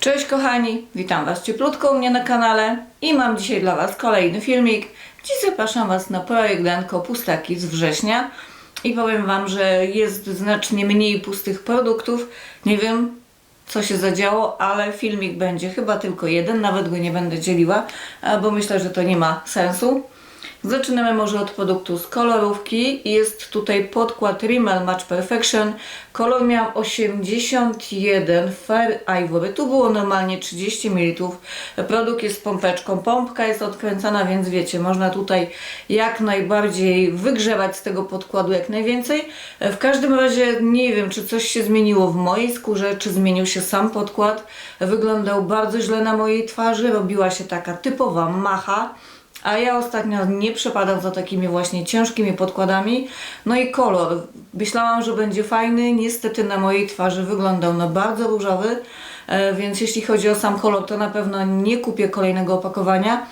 Cześć kochani, witam Was cieplutko u mnie na kanale i mam dzisiaj dla Was kolejny filmik. Dziś zapraszam Was na projekt Denko Pustaki z września i powiem Wam, że jest znacznie mniej pustych produktów. Nie wiem co się zadziało, ale filmik będzie chyba tylko jeden, nawet go nie będę dzieliła, bo myślę, że to nie ma sensu. Zaczynamy może od produktu z kolorówki. Jest tutaj podkład Rimmel Match Perfection. Kolor miał 81 Fair Ivory. Tu było normalnie 30 ml. Produkt jest z pompeczką. Pompka jest odkręcana, więc wiecie, można tutaj jak najbardziej wygrzewać z tego podkładu jak najwięcej. W każdym razie nie wiem, czy coś się zmieniło w mojej skórze, czy zmienił się sam podkład. Wyglądał bardzo źle na mojej twarzy. Robiła się taka typowa macha. A ja ostatnio nie przepadam za takimi właśnie ciężkimi podkładami. No i kolor. Myślałam, że będzie fajny. Niestety na mojej twarzy wyglądał no bardzo różowy. E, więc jeśli chodzi o sam kolor, to na pewno nie kupię kolejnego opakowania.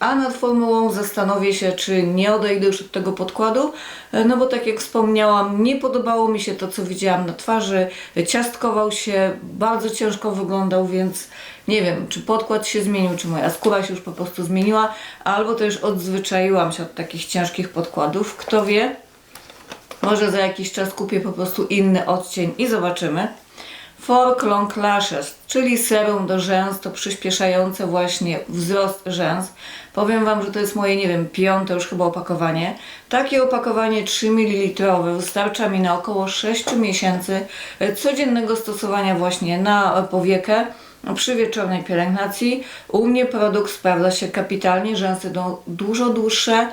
A nad formułą zastanowię się, czy nie odejdę już od tego podkładu, e, no bo tak jak wspomniałam, nie podobało mi się to, co widziałam na twarzy. Ciastkował się, bardzo ciężko wyglądał, więc nie wiem, czy podkład się zmienił, czy moja skóra się już po prostu zmieniła, albo też odzwyczaiłam się od takich ciężkich podkładów. Kto wie, może za jakiś czas kupię po prostu inny odcień i zobaczymy. Fork Long Lashes, czyli serum do rzęs, to przyspieszające właśnie wzrost rzęs. Powiem Wam, że to jest moje, nie wiem, piąte już chyba opakowanie. Takie opakowanie 3 ml wystarcza mi na około 6 miesięcy codziennego stosowania właśnie na powiekę przy wieczornej pielęgnacji. U mnie produkt sprawdza się kapitalnie, rzęsy są dużo dłuższe,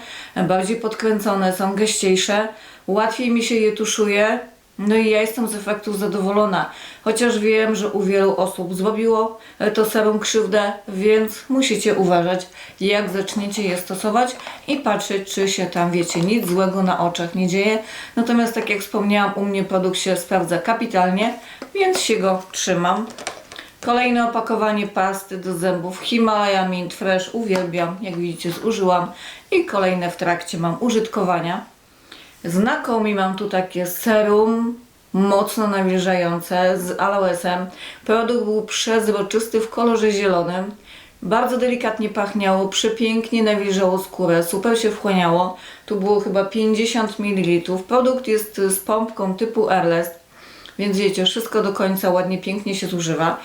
bardziej podkręcone, są gęściejsze, łatwiej mi się je tuszuje. No i ja jestem z efektów zadowolona, chociaż wiem, że u wielu osób zrobiło to serum krzywdę, więc musicie uważać, jak zaczniecie je stosować i patrzeć, czy się tam, wiecie, nic złego na oczach nie dzieje. Natomiast, tak jak wspomniałam, u mnie produkt się sprawdza kapitalnie, więc się go trzymam. Kolejne opakowanie pasty do zębów Himalaya Mint Fresh. Uwielbiam, jak widzicie zużyłam. I kolejne w trakcie mam użytkowania. Znakomi mam tu takie serum mocno nawilżające z aloesem. Produkt był przezroczysty w kolorze zielonym. Bardzo delikatnie pachniało, przepięknie nawilżało skórę, super się wchłaniało. Tu było chyba 50 ml. Produkt jest z pompką typu Airless. Więc wiecie, wszystko do końca ładnie, pięknie się zużywa.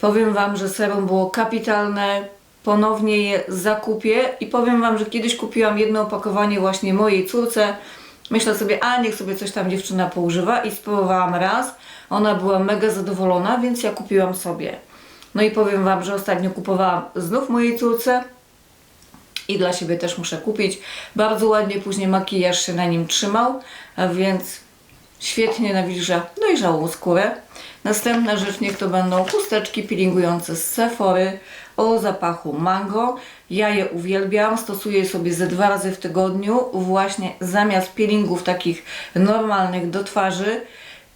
Powiem Wam, że serum było kapitalne. Ponownie je zakupię i powiem Wam, że kiedyś kupiłam jedno opakowanie właśnie mojej córce. Myślę sobie, a niech sobie coś tam dziewczyna poużywa i spróbowałam raz. Ona była mega zadowolona, więc ja kupiłam sobie. No i powiem Wam, że ostatnio kupowałam znów mojej córce i dla siebie też muszę kupić. Bardzo ładnie później makijaż się na nim trzymał, więc świetnie nawilża dojrzałą skórę. Następna rzecz niech to będą chusteczki peelingujące z Sephory o zapachu mango. Ja je uwielbiam, stosuję je sobie ze dwa razy w tygodniu właśnie zamiast peelingów takich normalnych do twarzy.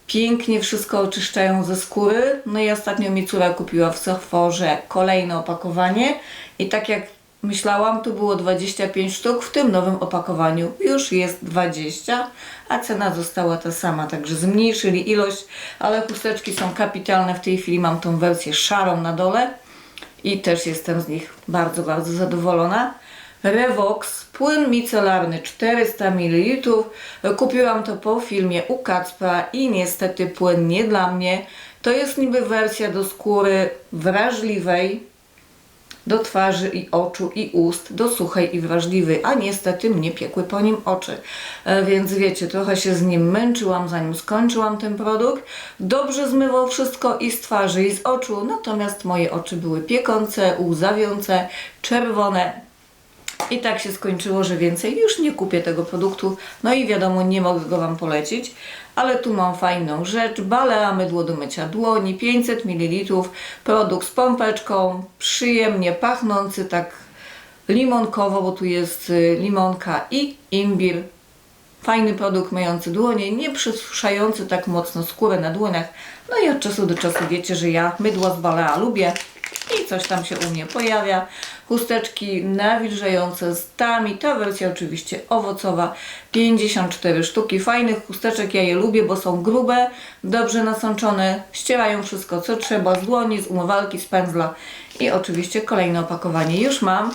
Pięknie wszystko oczyszczają ze skóry. No i ostatnio mi córa kupiła w Sephorze kolejne opakowanie i tak jak myślałam, tu było 25 sztuk, w tym nowym opakowaniu już jest 20, a cena została ta sama, także zmniejszyli ilość, ale chusteczki są kapitalne. W tej chwili mam tą wersję szarą na dole i też jestem z nich bardzo, bardzo zadowolona. Revox, płyn micelarny 400 ml. Kupiłam to po filmie u Kacpra i niestety płyn nie dla mnie. To jest niby wersja do skóry wrażliwej, do twarzy i oczu i ust, do suchej i wrażliwej, a niestety mnie piekły po nim oczy. E, Więc wiecie, trochę się z nim męczyłam, zanim skończyłam ten produkt. Dobrze zmywał wszystko i z twarzy, i z oczu, natomiast moje oczy były piekące, łzawiące, czerwone. I tak się skończyło, że więcej już nie kupię tego produktu. No i wiadomo, nie mogę go Wam polecić. Ale tu mam fajną rzecz. Balea mydło do mycia dłoni, 500 ml. Produkt z pompeczką, przyjemnie pachnący, tak limonkowo, bo tu jest y, limonka i imbir. Fajny produkt myjący dłonie, nie przysuszający tak mocno skórę na dłoniach. No i od czasu do czasu wiecie, że ja mydło z Balea lubię i coś tam się u mnie pojawia. Chusteczki nawilżające z tami. Ta wersja oczywiście owocowa, 54 sztuki fajnych chusteczek. Ja je lubię, bo są grube, dobrze nasączone, ścierają wszystko co trzeba z dłoni, z umywalki, z pędzla i oczywiście kolejne opakowanie już mam.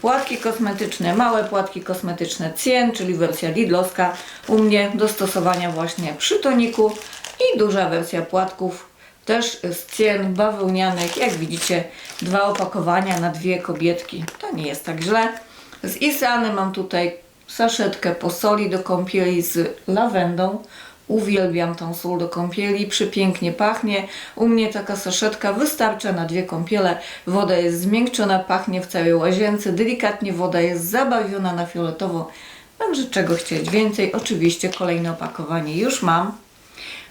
Płatki kosmetyczne, małe płatki kosmetyczne Cien, czyli wersja Lidlowska, u mnie do stosowania właśnie przy toniku i duża wersja płatków też z Cien bawełnianych, jak widzicie dwa opakowania na dwie kobietki, to nie jest tak źle. Z Isany mam tutaj saszetkę po soli do kąpieli z lawendą, Uwielbiam tą sól do kąpieli, przepięknie pachnie. U mnie taka saszetka wystarcza na dwie kąpiele. Woda jest zmiękczona, pachnie w całej łazience. Delikatnie woda jest zabarwiona na fioletowo. Także czego chcieć więcej? Oczywiście kolejne opakowanie już mam.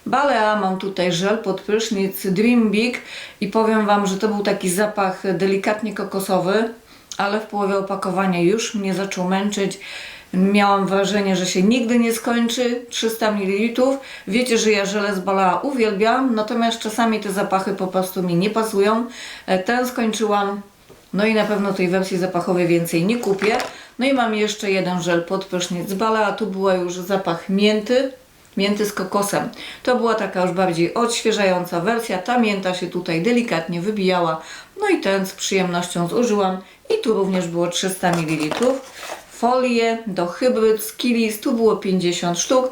Balea mam tutaj żel pod prysznic Dream Big i powiem Wam, że to był taki zapach delikatnie kokosowy, ale w połowie opakowania już mnie zaczął męczyć. Miałam wrażenie, że się nigdy nie skończy 300 ml. Wiecie, że ja żele z Balea uwielbiam, natomiast czasami te zapachy po prostu mi nie pasują. E, Ten skończyłam, no i na pewno tej wersji zapachowej więcej nie kupię. No i mam jeszcze jeden żel pod prysznic Balea. Tu była już zapach mięty, mięty z kokosem. To była taka już bardziej odświeżająca wersja. Ta mięta się tutaj delikatnie wybijała. No i ten z przyjemnością zużyłam. I tu również było 300 ml. Folie do hybryd z Kilis. Tu było 50 sztuk.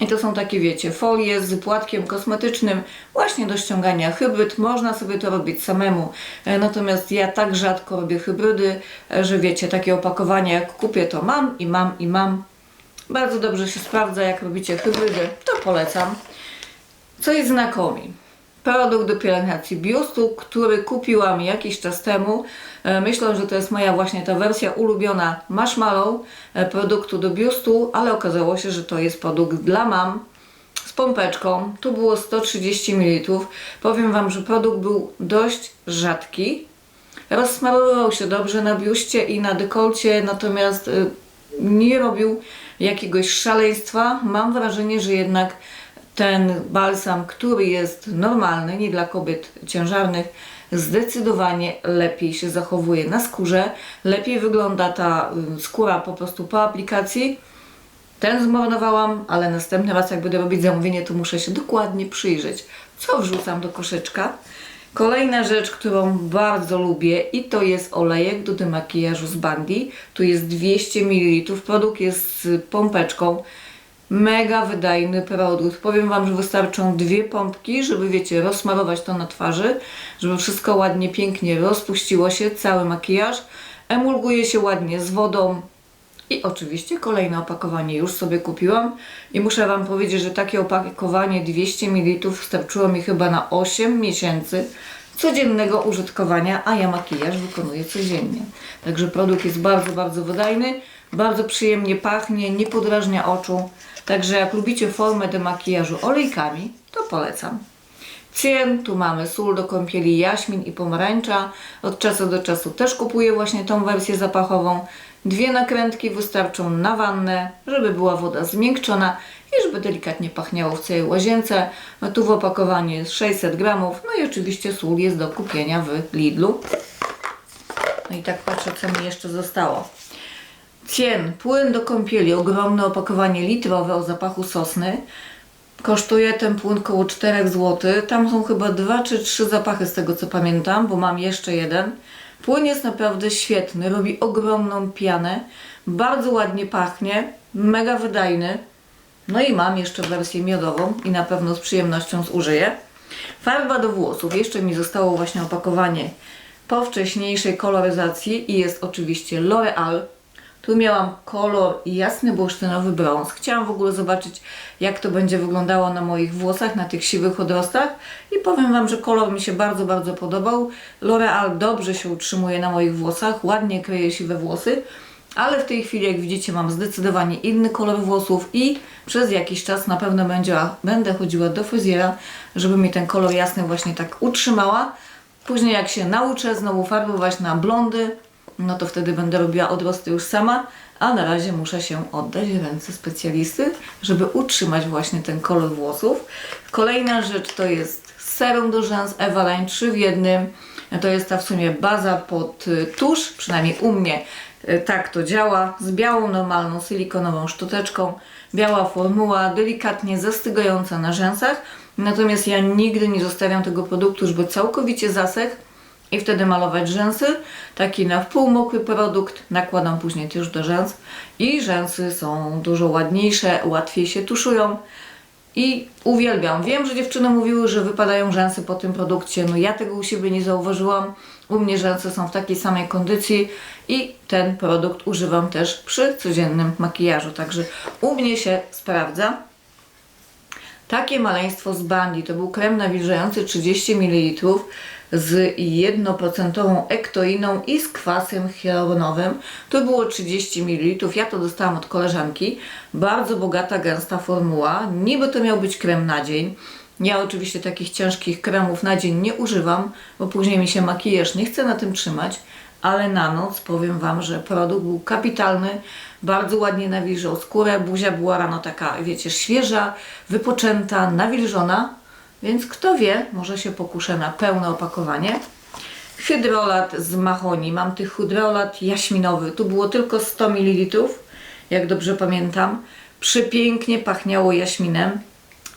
I to są takie, wiecie, folie z płatkiem kosmetycznym właśnie do ściągania hybryd. Można sobie to robić samemu. E, Natomiast ja tak rzadko robię hybrydy, e, że wiecie, takie opakowanie jak kupię to mam i mam i mam. Bardzo dobrze się sprawdza, jak robicie hybrydy, to polecam. Co jest znakomi? Produkt do pielęgnacji biustu, który kupiłam jakiś czas temu. E, Myślę, że to jest moja właśnie ta wersja ulubiona marshmallow e, produktu do biustu, ale okazało się, że to jest produkt dla mam z pompeczką. Tu było 130 ml. Powiem Wam, że produkt był dość rzadki. Rozsmarowywał się dobrze na biuście i na dekolcie, natomiast y, nie robił jakiegoś szaleństwa. Mam wrażenie, że jednak ten balsam, który jest normalny, nie dla kobiet ciężarnych, zdecydowanie lepiej się zachowuje na skórze, lepiej wygląda ta y, skóra po prostu po aplikacji. Ten zmarnowałam, ale następny raz jak będę robić zamówienie, to muszę się dokładnie przyjrzeć, co wrzucam do koszyczka. Kolejna rzecz, którą bardzo lubię i to jest olejek do demakijażu z Bandi. Tu jest 200 ml, produkt jest z pompeczką. Mega wydajny produkt. Powiem Wam, że wystarczą dwie pompki, żeby wiecie, rozsmarować to na twarzy, żeby wszystko ładnie, pięknie rozpuściło się, cały makijaż. Emulguje się ładnie z wodą, i oczywiście kolejne opakowanie już sobie kupiłam i muszę Wam powiedzieć, że takie opakowanie 200 ml starczyło mi chyba na 8 miesięcy codziennego użytkowania, a ja makijaż wykonuję codziennie. Także produkt jest bardzo, bardzo wydajny, bardzo przyjemnie pachnie, nie podrażnia oczu. Także jak lubicie formę demakijażu olejkami, to polecam. Cien, tu mamy sól do kąpieli, jaśmin i pomarańcza. Od czasu do czasu też kupuję właśnie tą wersję zapachową. Dwie nakrętki wystarczą na wannę, żeby była woda zmiękczona i żeby delikatnie pachniało w całej łazience. No tu w opakowaniu jest 600 gramów, no i oczywiście sól jest do kupienia w Lidlu. No i tak patrzę, co mi jeszcze zostało. Cien, płyn do kąpieli, ogromne opakowanie litrowe o zapachu sosny. Kosztuje ten płyn około 4 zł. Tam są chyba dwa czy trzy zapachy z tego co pamiętam, bo mam jeszcze jeden. Płyn jest naprawdę świetny, robi ogromną pianę, bardzo ładnie pachnie, mega wydajny. No i mam jeszcze wersję miodową i na pewno z przyjemnością zużyję. Farba do włosów. Jeszcze mi zostało właśnie opakowanie po wcześniejszej koloryzacji i jest oczywiście L'Oreal. Tu miałam kolor jasny bursztynowy brąz. Chciałam w ogóle zobaczyć, jak to będzie wyglądało na moich włosach, na tych siwych odrostach. I powiem Wam, że kolor mi się bardzo, bardzo podobał. L'Oreal dobrze się utrzymuje na moich włosach, ładnie kryje siwe włosy. Ale w tej chwili, jak widzicie, mam zdecydowanie inny kolor włosów i przez jakiś czas na pewno będzie, będę chodziła do fryzjera, żeby mi ten kolor jasny właśnie tak utrzymała. Później jak się nauczę znowu farbować na blondy, no to wtedy będę robiła odrosty już sama, a na razie muszę się oddać w ręce specjalisty, żeby utrzymać właśnie ten kolor włosów. Kolejna rzecz to jest serum do rzęs Evaline 3 w jednym. To jest ta w sumie baza pod y, tusz, przynajmniej u mnie y, tak to działa, z białą, normalną, silikonową szczoteczką. Biała formuła, delikatnie zastygająca na rzęsach. Natomiast ja nigdy nie zostawiam tego produktu, żeby całkowicie zasechł i wtedy malować rzęsy. Taki na wpół mokry produkt nakładam później też do rzęs i rzęsy są dużo ładniejsze, łatwiej się tuszują. I uwielbiam. Wiem, że dziewczyny mówiły, że wypadają rzęsy po tym produkcie. No ja tego u siebie nie zauważyłam. U mnie rzęsy są w takiej samej kondycji i ten produkt używam też przy codziennym makijażu. Także u mnie się sprawdza. Takie maleństwo z Bandi to był krem nawilżający 30 ml z 1% ektoiną i z kwasem hialuronowym. To było 30 ml. Ja to dostałam od koleżanki. Bardzo bogata, gęsta formuła. Niby to miał być krem na dzień. Ja oczywiście takich ciężkich kremów na dzień nie używam, bo później mi się makijaż nie chce na tym trzymać, ale na noc powiem Wam, że produkt był kapitalny, bardzo ładnie nawilżał skórę, buzia była rano taka, wiecie, świeża, wypoczęta, nawilżona, więc kto wie, może się pokuszę na pełne opakowanie. Hydrolat z mahoni, mam tych hydrolat jaśminowy, tu było tylko 100 ml, jak dobrze pamiętam, przepięknie pachniało jaśminem,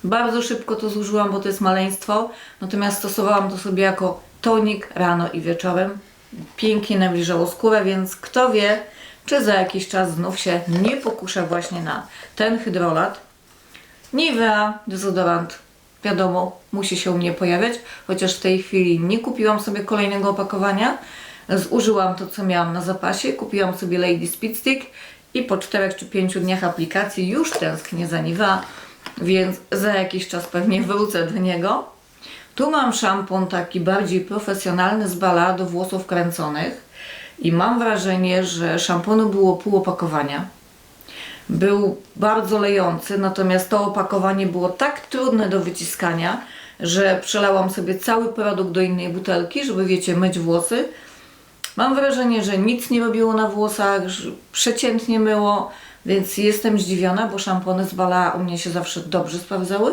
bardzo szybko to zużyłam, bo to jest maleństwo, natomiast stosowałam to sobie jako tonik rano i wieczorem. Pięknie nawilżało skórę, więc kto wie, czy za jakiś czas znów się nie pokuszę właśnie na ten hydrolat. Nivea, dezodorant, wiadomo, musi się u mnie pojawiać, chociaż w tej chwili nie kupiłam sobie kolejnego opakowania. Zużyłam to, co miałam na zapasie, kupiłam sobie Lady Speed Stick i po 4 czy 5 dniach aplikacji już tęsknię za Nivea więc za jakiś czas pewnie wrócę do niego. Tu mam szampon taki bardziej profesjonalny z bala do włosów kręconych i mam wrażenie, że szamponu było pół opakowania. Był bardzo lejący, natomiast to opakowanie było tak trudne do wyciskania, że przelałam sobie cały produkt do innej butelki, żeby wiecie, myć włosy. Mam wrażenie, że nic nie robiło na włosach, przeciętnie myło, więc jestem zdziwiona, bo szampony z Bala u mnie się zawsze dobrze sprawdzały.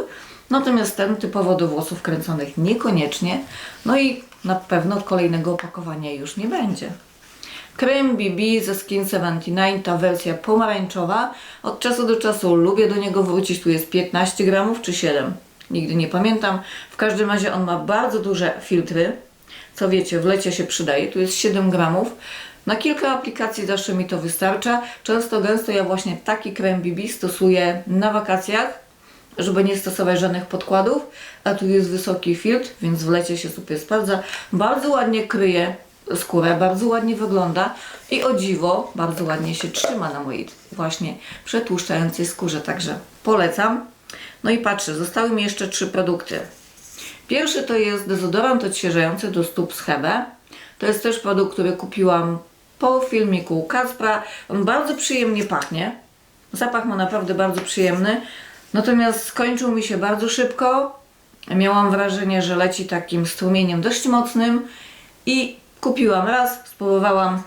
Natomiast ten typowo do włosów kręconych niekoniecznie. No i na pewno kolejnego opakowania już nie będzie. Krem BB ze Skin 79, ta wersja pomarańczowa. Od czasu do czasu lubię do niego wrócić. Tu jest 15 gramów czy 7. Nigdy nie pamiętam. W każdym razie on ma bardzo duże filtry. Co wiecie, w lecie się przydaje. Tu jest 7 gramów. Na kilka aplikacji zawsze mi to wystarcza. Często gęsto ja właśnie taki krem BB stosuję na wakacjach, żeby nie stosować żadnych podkładów, a tu jest wysoki filtr, więc w lecie się super sprawdza. Bardzo ładnie kryje skórę, bardzo ładnie wygląda i o dziwo bardzo ładnie się trzyma na mojej właśnie przetłuszczającej skórze, także polecam. No i patrzę, zostały mi jeszcze trzy produkty. Pierwszy to jest dezodorant odświeżający do stóp z Hebe. To jest też produkt, który kupiłam po filmiku Kacpra. On bardzo przyjemnie pachnie. Zapach ma naprawdę bardzo przyjemny. Natomiast skończył mi się bardzo szybko. Miałam wrażenie, że leci takim strumieniem dość mocnym i kupiłam raz, spróbowałam,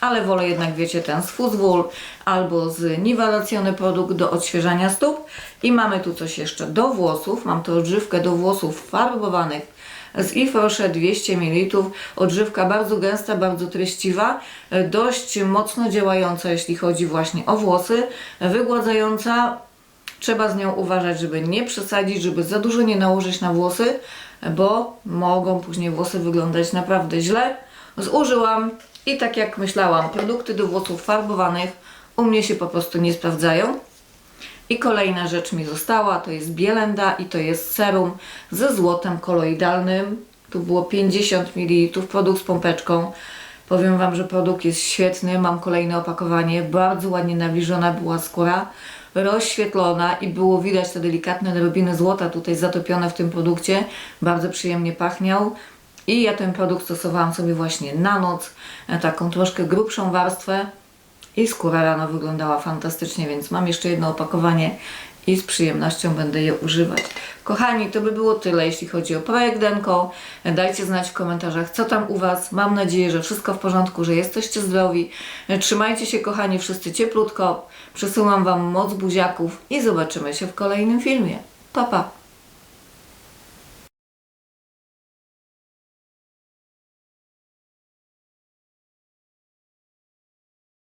ale wolę jednak, wiecie, ten z Fuzzwool albo z niwelacjony produkt do odświeżania stóp. I mamy tu coś jeszcze do włosów. Mam tu odżywkę do włosów farbowanych z Ifrosze 200 ml. Odżywka bardzo gęsta, bardzo treściwa, dość mocno działająca, jeśli chodzi właśnie o włosy, wygładzająca. Trzeba z nią uważać, żeby nie przesadzić, żeby za dużo nie nałożyć na włosy, bo mogą później włosy wyglądać naprawdę źle. Zużyłam i tak jak myślałam, produkty do włosów farbowanych u mnie się po prostu nie sprawdzają. I kolejna rzecz mi została, to jest bielenda i to jest serum ze złotem koloidalnym. Tu było 50 ml, produkt z pompeczką. Powiem Wam, że produkt jest świetny, mam kolejne opakowanie, bardzo ładnie nawilżona była skóra, rozświetlona i było widać te delikatne drobiny złota tutaj zatopione w tym produkcie. Bardzo przyjemnie pachniał. I ja ten produkt stosowałam sobie właśnie na noc, e, taką troszkę grubszą warstwę, i skóra rano wyglądała fantastycznie, więc mam jeszcze jedno opakowanie i z przyjemnością będę je używać. Kochani, to by było tyle, jeśli chodzi o projekt Denko. Dajcie znać w komentarzach, co tam u Was. Mam nadzieję, że wszystko w porządku, że jesteście zdrowi. Trzymajcie się, kochani, wszyscy cieplutko. Przesyłam Wam moc buziaków i zobaczymy się w kolejnym filmie. Pa, pa!